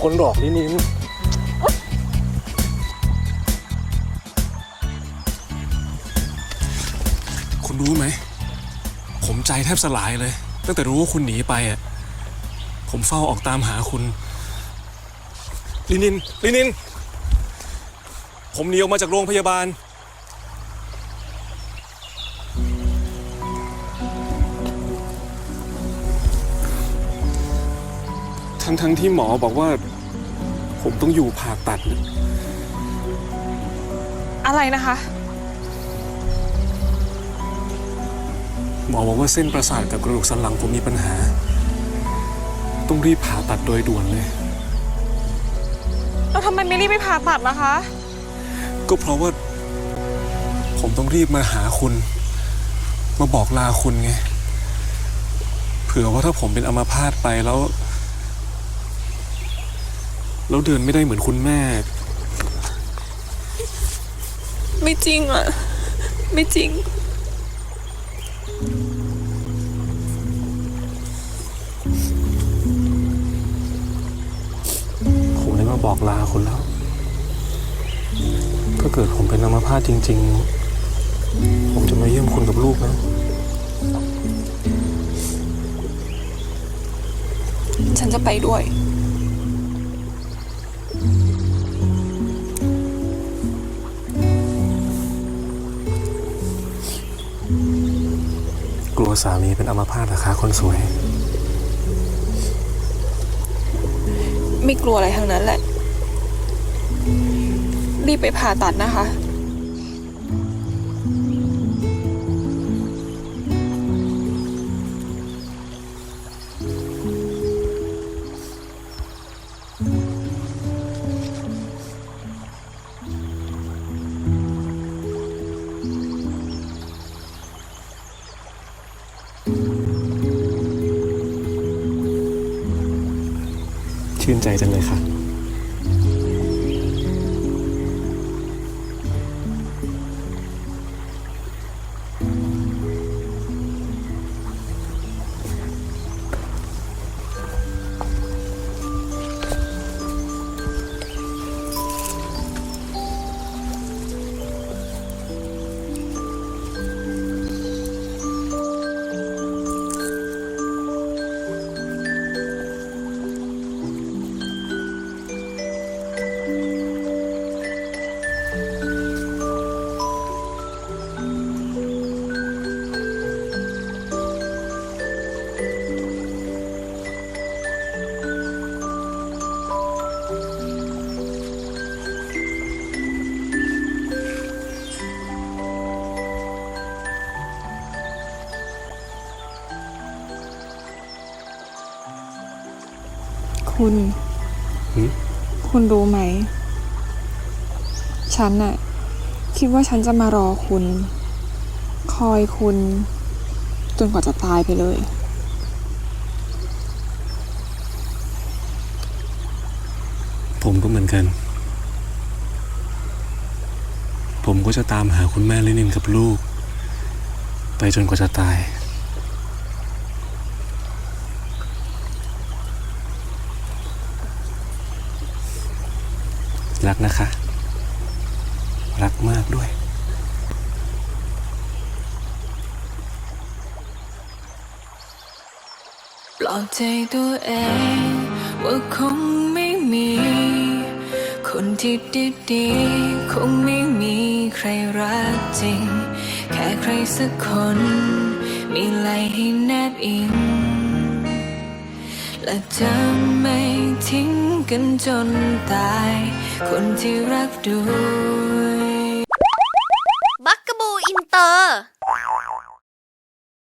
พ้นหลอกลินินคุณรู้ไหม ผมใจแทบสลายเลย ตั้งแต่รู้ว่าคุณหนีไปอะ ผมเฝ้าออกตามหาคุณ ลินิน ลินิน ผมหนีออกมาจากโรงพยาบาล ทั้งทั้งๆที่หมอบอกว่า ผมต้องอยู่ผ่าตัดน่ะอะไรนะคะ หมอบอกว่าเส้นประสาทกับกระดูกสันหลังผมมีปัญหา ต้องรีบผ่าตัดโดยด่วนเลย แล้วทำไมไม่รีบไปผ่าตัดนะคะ ก็เพราะว่า ผมต้องรีบมาหาคุณ มาบอกลาคุณไง เผื่อว่าถ้าผมเป็นอัมพาตไปแล้ว แล้วเดินไม่ได้เหมือนคุณแม่ ไม่จริงอะ ไม่จริง ผมเลยมาบอกลาคุณแล้ว ถ้าเกิดผมเป็นอัมพาตจริง ๆ ผมจะมาเยี่ยมคุณกับลูกนะฉันจะไปด้วย กลัวสามีเป็นอัมพาตเหรอคะคนสวย ไม่กลัวอะไรทั้งนั้นแหละ รีบไปผ่าตัดนะคะ ชื่นใจจังเลยค่ะ คุณหืมคุณรู้ไหม ฉันน่ะ คิดว่าฉันจะมารอคุณ คอยคุณ จนกว่าจะตายไปเลย ผมก็เหมือนกัน ผมก็จะตามหาคุณแม่ลินินกับลูก ไปจนกว่าจะตาย รักนะคะ รักมากด้วยปลอบใจตัวเองว่าคงไม่มี คนที่ดีๆคงไม่มีใครรักจริง แค่ใครสักคน มีไหลให้แนบอิง และเธอไม่ทิ้งกันจนตาย คนที่รักด้วยบักกะบูอินเตอร์